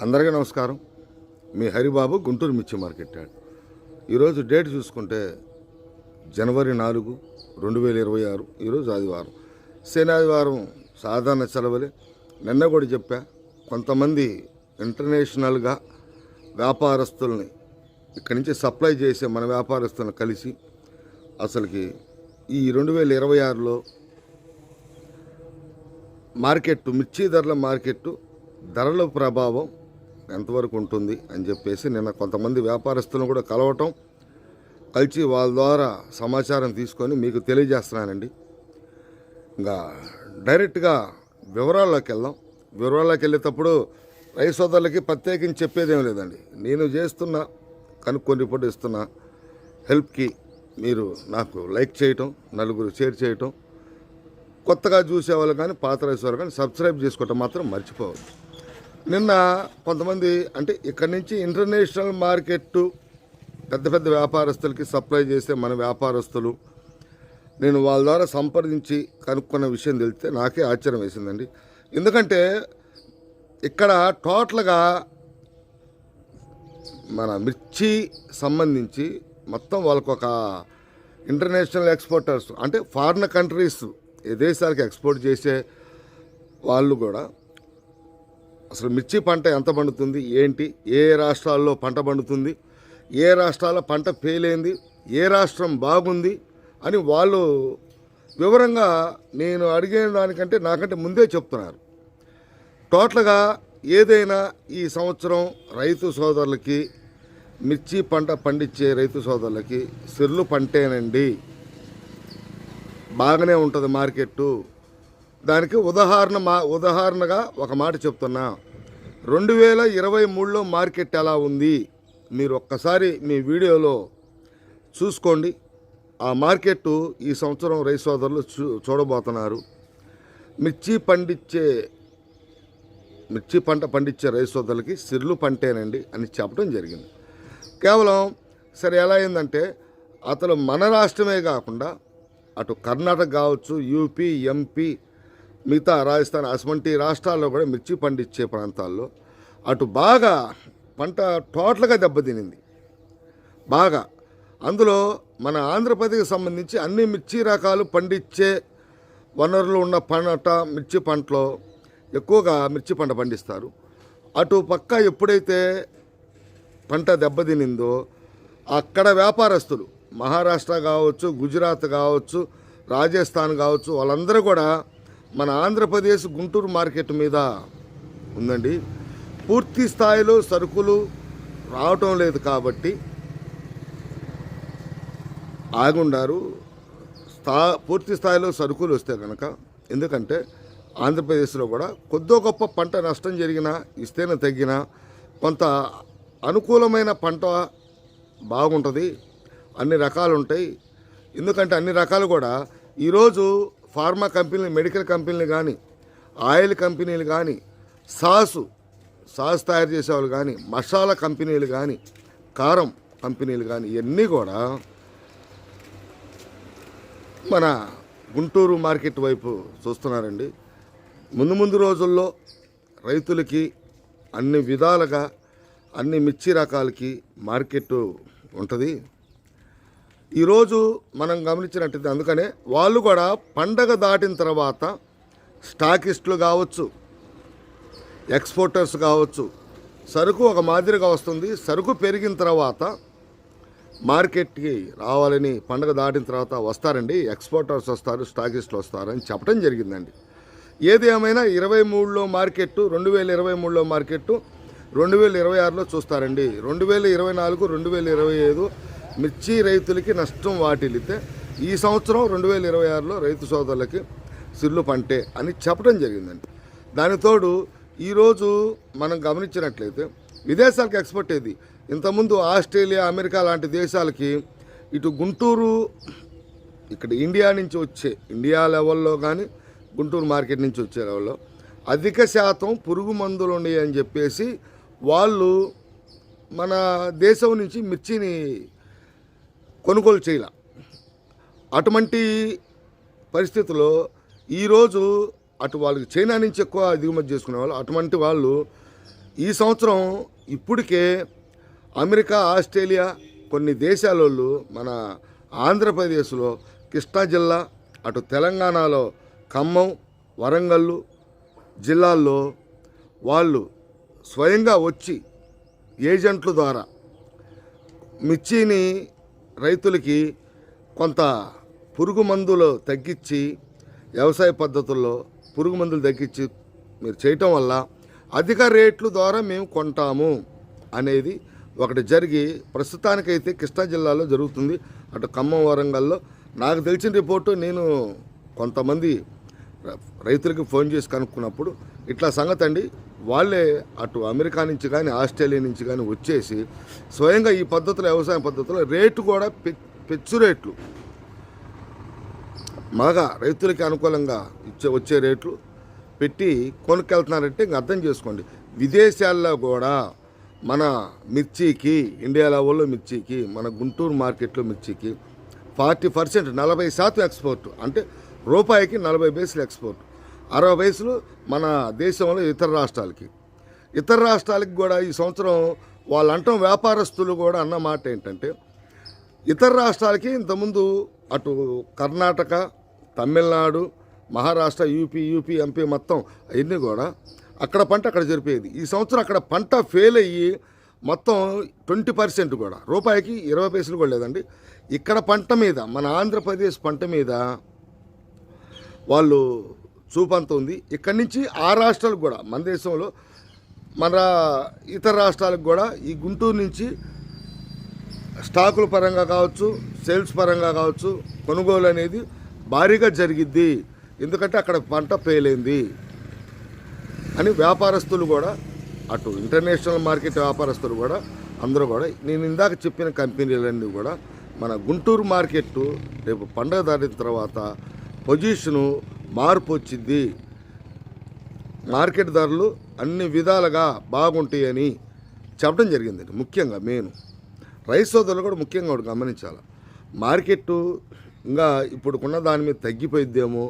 అందరికీ నమస్కారం. మీ హరిబాబు గుంటూరు మిర్చి మార్కెట్ యాడ్. ఈరోజు డేట్ చూసుకుంటే జనవరి నాలుగు రెండు వేల ఇరవై ఆరు ఈరోజు ఆదివారం. శనాదివారం సాధారణ సెలవులే. నిన్న కూడా చెప్పా కొంతమంది ఇంటర్నేషనల్గా వ్యాపారస్తుల్ని ఇక్కడి నుంచి సప్లై చేసే మన వ్యాపారస్తులను కలిసి అసలుకి ఈ రెండు వేల ఇరవై ఆరులో మార్కెట్ మిర్చి ధరల మార్కెట్ ధరల ప్రభావం ఎంతవరకు ఉంటుంది అని చెప్పేసి నిన్న కొంతమంది వ్యాపారస్తులను కూడా కలవటం కలిసి వాళ్ళ ద్వారా సమాచారం తీసుకొని మీకు తెలియజేస్తున్నానండి. ఇంకా డైరెక్ట్గా వివరాల్లోకి వెళ్దాం. వివరాల్లోకి వెళ్ళేటప్పుడు రైతు సోదరులకి ప్రత్యేకించి చెప్పేదేం లేదండి. నేను చేస్తున్న కనుక్కొని రిపోర్ట్ ఇస్తున్న. హెల్ప్కి మీరు నాకు లైక్ చేయటం నలుగురు షేర్ చేయటం కొత్తగా చూసేవాళ్ళు కానీ పాత రైస్ వాళ్ళు కానీ సబ్స్క్రైబ్ చేసుకోవటం మాత్రం మర్చిపోవద్దు. నిన్న కొంతమంది అంటే ఇక్కడి నుంచి ఇంటర్నేషనల్ మార్కెట్ పెద్ద పెద్ద వ్యాపారస్తులకి సప్లై చేసే మన వ్యాపారస్తులు నేను వాళ్ళ ద్వారా సంప్రదించి కనుక్కున్న విషయం తెలిస్తే నాకే ఆశ్చర్యం వేసిందండి. ఎందుకంటే ఇక్కడ టోటల్గా మన మిర్చి సంబంధించి మొత్తం వాళ్ళకు ఒక ఇంటర్నేషనల్ ఎక్స్పోర్టర్స్ అంటే ఫారిన్ కంట్రీస్ ఏ దేశాలకు ఎక్స్పోర్ట్ చేసే వాళ్ళు కూడా అసలు మిర్చి పంట ఎంత పండుతుంది ఏంటి ఏ రాష్ట్రాల్లో పంట పండుతుంది ఏ రాష్ట్రాల్లో పంట ఫెయిల్ ఏ రాష్ట్రం బాగుంది అని వాళ్ళు వివరంగా నేను అడిగిన దానికంటే నాకంటే ముందే చెప్తున్నారు. టోటల్గా ఏదైనా ఈ సంవత్సరం రైతు సోదరులకి మిర్చి పంట పండించే రైతు సోదరులకి సిర్లు పంటేనండి. బాగానే ఉంటుంది మార్కెట్టు. దానికి ఉదాహరణ మా ఉదాహరణగా ఒక మాట చెప్తున్నా. రెండు వేల ఇరవై మూడులో మార్కెట్ ఎలా ఉంది? మీరు ఒక్కసారి మీ వీడియోలో చూసుకోండి. ఆ మార్కెట్ ఈ సంవత్సరం రైతు సోదరులు చూ చూడబోతున్నారు. మిర్చి పండించే మిర్చి పంట పండించే రైస్ సోదరులకి సిర్లు పంటేనండి అని చెప్పడం జరిగింది. కేవలం సరే ఎలా అయిందంటే అతను మన రాష్ట్రమే కాకుండా అటు కర్ణాటక కావచ్చు యూపీ ఎంపీ మిగతా రాజస్థాన్ అటువంటి రాష్ట్రాల్లో కూడా మిర్చి పండించే ప్రాంతాల్లో అటు బాగా పంట టోటల్గా దెబ్బతినింది. బాగా. అందులో మన ఆంధ్రప్రదేశ్కి సంబంధించి అన్ని మిర్చి రకాలు పండించే వనరులు ఉన్న పంట మిర్చి పంటలో ఎక్కువగా మిర్చి పంట పండిస్తారు. అటు పక్క ఎప్పుడైతే పంట దెబ్బతినిందో అక్కడ వ్యాపారస్తులు మహారాష్ట్ర కావచ్చు గుజరాత్ కావచ్చు రాజస్థాన్ కావచ్చు వాళ్ళందరూ కూడా మన ఆంధ్రప్రదేశ్ గుంటూరు మార్కెట్ మీద ఉందండి. పూర్తి స్థాయిలో సరుకులు రావటం లేదు కాబట్టి ఆగుండారు. స్థా పూర్తి స్థాయిలో సరుకులు వస్తే కనుక ఎందుకంటే ఆంధ్రప్రదేశ్లో కూడా కొద్దో గొప్ప పంట నష్టం జరిగినా ఇస్తేనే తగ్గినా కొంత అనుకూలమైన పంట బాగుంటుంది. అన్ని రకాలు ఉంటాయి ఎందుకంటే అన్ని రకాలు కూడా ఈరోజు ఫార్మా కంపెనీలు మెడికల్ కంపెనీలు కానీ ఆయిల్ కంపెనీలు కానీ సాసు సాస్ తయారు చేసేవాళ్ళు కానీ మసాలా కంపెనీలు కానీ కారం కంపెనీలు కానీ ఇవన్నీ కూడా మన గుంటూరు మార్కెట్ వైపు చూస్తున్నారండి. ముందు ముందు రోజుల్లో రైతులకి అన్ని విధాలుగా అన్ని మిర్చి రకాలకి మార్కెట్ ఉంటుంది. ఈరోజు మనం గమనించినట్టు అందుకనే వాళ్ళు కూడా పండగ దాటిన తర్వాత స్టాకిస్టులు కావచ్చు ఎక్స్పోర్టర్స్ కావచ్చు సరుకు ఒక మాదిరిగా వస్తుంది సరుకు పెరిగిన తర్వాత మార్కెట్కి రావాలని పండగ దాటిన తర్వాత వస్తారండి ఎక్స్పోర్టర్స్ వస్తారు స్టాకిస్టులు వస్తారని చెప్పడం జరిగిందండి. ఏది ఏమైనా ఇరవై మూడులో మార్కెట్టు రెండు వేల ఇరవై మూడులో మార్కెట్టు రెండు వేల ఇరవై ఆరులో చూస్తారండి. రెండు వేల ఇరవై నాలుగు రెండు వేల ఇరవై ఐదు మిర్చి రైతులకి నష్టం వాటిల్లితే ఈ సంవత్సరం రెండు వేల ఇరవై ఆరులో రైతు సోదరులకి సిర్లు పంటే అని చెప్పడం జరిగిందండి. దానితోడు ఈరోజు మనం గమనించినట్లయితే విదేశాలకు ఎక్స్పోర్ట్ ఏది ఇంతకుముందు ఆస్ట్రేలియా అమెరికా లాంటి దేశాలకి ఇటు గుంటూరు ఇక్కడ ఇండియా నుంచి వచ్చే ఇండియా లెవెల్లో కానీ గుంటూరు మార్కెట్ నుంచి వచ్చే లెవెల్లో అధిక శాతం పురుగు మందులు ఉన్నాయి అని చెప్పేసి వాళ్ళు మన దేశం నుంచి మిర్చిని కొనుగోలు చేయాల. అటువంటి పరిస్థితుల్లో ఈరోజు అటు వాళ్ళకి చైనా నుంచి ఎక్కువ దిగుమతి చేసుకునే వాళ్ళు అటువంటి వాళ్ళు ఈ సంవత్సరం ఇప్పటికే అమెరికా ఆస్ట్రేలియా కొన్ని దేశాలోళ్ళు మన ఆంధ్రప్రదేశ్లో కృష్ణా జిల్లా అటు తెలంగాణలో ఖమ్మం వరంగల్ జిల్లాల్లో వాళ్ళు స్వయంగా వచ్చి ఏజెంట్ల ద్వారా మిర్చిని రైతులకి కొంత పురుగు మందులు తగ్గించి వ్యవసాయ పద్ధతుల్లో పురుగు మందులు తగ్గించి మీరు చేయటం వల్ల అధిక రేట్లు ద్వారా మేము కొంటాము అనేది ఒకటి జరిగి ప్రస్తుతానికైతే కృష్ణా జిల్లాలో జరుగుతుంది. అటు ఖమ్మం వరంగల్లో నాకు తెలిసిన రిపోర్టు నేను కొంతమంది రైతులకి ఫోన్ చేసి కనుక్కున్నప్పుడు ఇట్లా సంగతి అండి వాళ్ళే అటు అమెరికా నుంచి కానీ ఆస్ట్రేలియా నుంచి కానీ వచ్చేసి స్వయంగా ఈ పద్ధతులు వ్యవసాయ పద్ధతులు రేటు కూడా పెచ్చు రేట్లు మగా రైతులకి అనుకూలంగా ఇచ్చే వచ్చే రేట్లు పెట్టి కొనుక్కెళ్తున్నారంటే ఇంక అర్థం చేసుకోండి. విదేశాల్లో కూడా మన మిర్చికి ఇండియా లెవెల్లో మిర్చికి మన గుంటూరు మార్కెట్లో మిర్చికి ఫార్టీ పర్సెంట్ నలభై శాతం ఎక్స్పోర్ట్. అంటే రూపాయికి నలభై బేసులు ఎక్స్పోర్ట్. అరవై వయసులు మన దేశంలో ఇతర రాష్ట్రాలకి. ఇతర రాష్ట్రాలకి కూడా ఈ సంవత్సరం వాళ్ళు అంటాం వ్యాపారస్తులు కూడా అన్న మాట ఏంటంటే ఇతర రాష్ట్రాలకి ఇంతకుముందు అటు Karnataka Tamil Nadu Maharashtra UP UP MP మొత్తం అవన్నీ కూడా అక్కడ పంట అక్కడ జరిపేది. ఈ సంవత్సరం అక్కడ పంట ఫెయిల్ అయ్యి మొత్తం ట్వంటీ పర్సెంట్ కూడా. రూపాయికి ఇరవై పైసలు కూడా లేదండి. ఇక్కడ పంట మీద మన ఆంధ్రప్రదేశ్ పంట మీద వాళ్ళు చూపంత ఉంది ఇక్కడి నుంచి ఆ రాష్ట్రాలకు కూడా మన దేశంలో మన ఇతర రాష్ట్రాలకు కూడా ఈ గుంటూరు నుంచి స్టాకుల పరంగా కావచ్చు సేల్స్ పరంగా కావచ్చు కొనుగోలు అనేది భారీగా జరిగిద్ది. ఎందుకంటే అక్కడ పంట పేలైంది అని వ్యాపారస్తులు కూడా అటు ఇంటర్నేషనల్ మార్కెట్ వ్యాపారస్తులు కూడా అందరూ కూడా నేను ఇందాక చెప్పిన కంపెనీలన్నీ కూడా మన గుంటూరు మార్కెట్ రేపు పండగ దాటిన తర్వాత పొజిషను మార్పు వచ్చింది. మార్కెట్ ధరలు అన్ని విధాలుగా బాగుంటాయని చెప్పడం జరిగిందండి ముఖ్యంగా మెయిన్ రైస్ సోదరులు కూడా ముఖ్యంగా ఒకటి గమనించాలి. మార్కెట్ ఇంకా ఇప్పుడుకున్న దాని మీద తగ్గిపోయిద్దేమో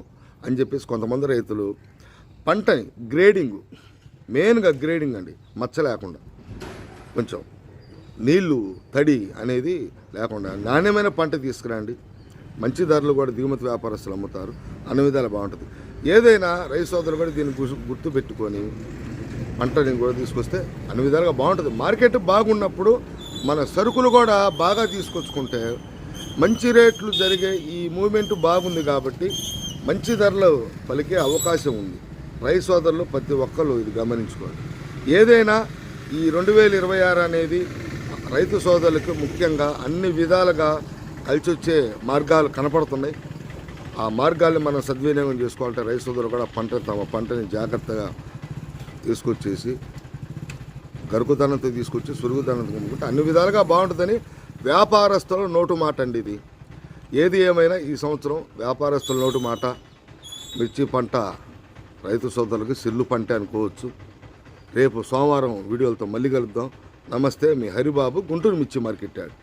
అని చెప్పేసి కొంతమంది రైతులు పంటని గ్రేడింగ్ మెయిన్గా గ్రేడింగ్ అండి మచ్చ లేకుండా. కొంచెం నీళ్ళు తడి అనేది లేకుండా నాణ్యమైన పంట తీసుకురండి. మంచి ధరలు కూడా దిగుమతి వ్యాపారస్తులు అమ్ముతారు. అన్ని విధాలు బాగుంటుంది. ఏదైనా రైతు సోదరులు కూడా దీన్ని గుర్తు గుర్తు పెట్టుకొని పంటని కూడా తీసుకొస్తే అన్ని విధాలుగా బాగుంటుంది. మార్కెట్ బాగున్నప్పుడు మన సరుకులు కూడా బాగా తీసుకొచ్చుకుంటే మంచి రేట్లు జరిగే ఈ మూమెంట్ బాగుంది కాబట్టి మంచి ధరలు పలికే అవకాశం ఉంది. రైతు సోదరులు ప్రతి ఒక్కరు ఇది గమనించుకోవాలి. ఏదైనా ఈ రెండు వేల ఇరవై ఆరు అనేది రైతు సోదరులకు ముఖ్యంగా అన్ని విధాలుగా కలిసి వచ్చే మార్గాలు కనపడుతున్నాయి. ఆ మార్గాల్ని మనం సద్వినియోగం చేసుకోవాలంటే రైతు సోదరులు కూడా పంట తమ పంటని జాగ్రత్తగా తీసుకొచ్చేసి గరుకుదనంతో తీసుకొచ్చి సురుగుదనంతో కొనుక్కుంటే అన్ని విధాలుగా బాగుంటుందని వ్యాపారస్తుల నోటు మాట అండి ఇది. ఏది ఏమైనా ఈ సంవత్సరం వ్యాపారస్తుల నోటు మాట మిర్చి పంట రైతు సోదరులకి సిల్లు పంట అనుకోవచ్చు. రేపు సోమవారం వీడియోలతో మళ్ళీ కలుద్దాం. నమస్తే మీ హరిబాబు గుంటూరు మిర్చి మార్కెట్ యార్డ్